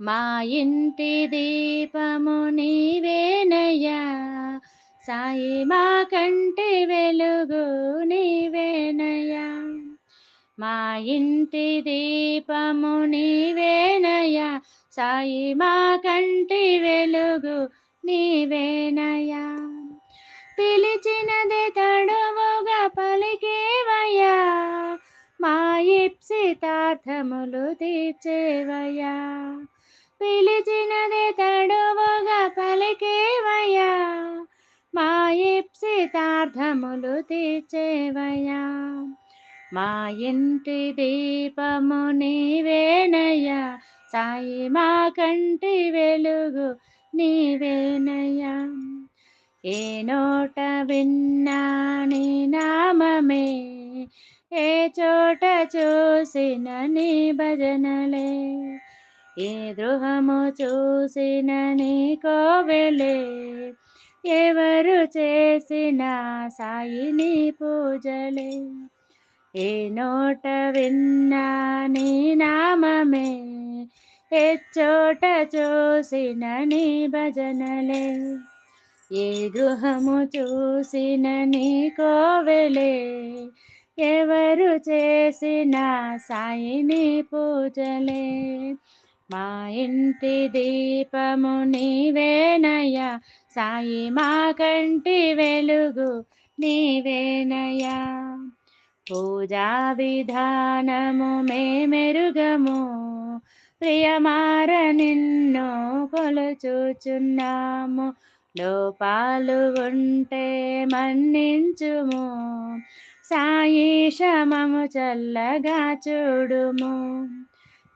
మా ఇంటి దీపము నీవేనయ్యా. సాయి మా కంటి వెలుగు నీవేనయ్యా. మా ఇంటి దీపము నీవేనయ్యా. సాయి మా కంటి వెలుగు నీవేనయ్యా. పిలిచినది తడువుగా పలికేవయ్యా. మా ఇప్సితార్థములు తీర్చేవయ్యా. పిలిచినది తడువుగా పలికేవయ్యా? మా ఇప్సితార్థములు తీర్చేవయ్యా? మా ఇంటి దీపము నీవేనయ్యా? సాయి మా కంటి వెలుగు నీవేనయ్యా? ఏ నోట విన్నా నీ నామమే ఏ చోట చూసిన నీ భజనలే. ఏ ద్రోహము చూసిన నీ కోవెలే ఎవరు చేసిన సాయిని పూజలే. ఏ నోట విన్నా నీ నామమే ఏ చోట చూసిన నీ భజనలే. ఏ గృహము చూసిన నీ కోవెలే ఎవరు చేసిన సాయిని పూజలే. మా ఇంటి దీపము నీవేనయ్యా. సాయి మా కంటి వెలుగు నీవేనయ్యా. పూజా విధానము మేమెరుగము. ప్రియమార నిన్ను కొలుచుచున్నాము. లోపాలు ఉంటే మన్నించుము. సాయి శమము చల్లగా చూడుము.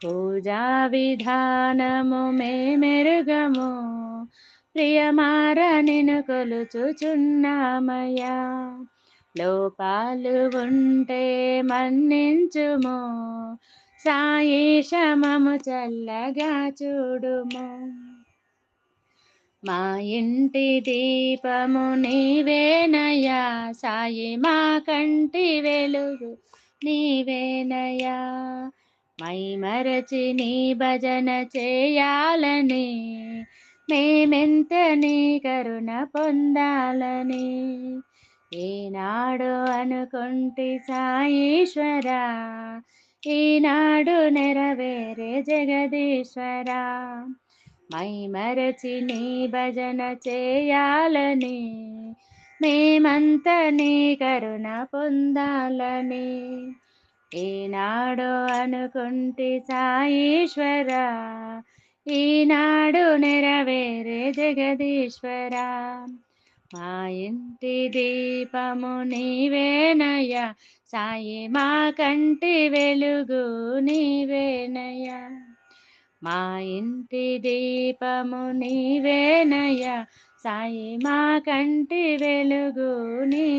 పూజా విధానము మేమెరుగము ప్రియమార నిన్ను కొలుచుచున్నామయ్యా. లోపాలు ఉంటే మన్నించుము సాయి శమము చల్లగా చూడుము. మా ఇంటి దీపము నీవేనయ్యా సాయి మా కంటి వెలుగు నీవేనయ్యా. మైమరచి నీ భజన చేయాలని మేమెంత నీ కరుణ పొందాలని. ఈనాడు అనుకుంటి సాయీశ్వరా ఈనాడు నెరవేరే జగదీశ్వరా. మైమరచి నీ భజన చేయాలని మేమంత నీ కరుణ పొందాలని. ఈనాడు అనుకుంటి సాయేశ్వర ఈనాడు నెరవేరే జగదీశ్వరా. మా ఇంటి దీపము నీవేనయ్యా సాయి మా కంటి వెలుగు నీవేనయ్యా. మా ఇంటి దీపము నీవేనయ్యా సాయి మా కంటి వెలుగు నీ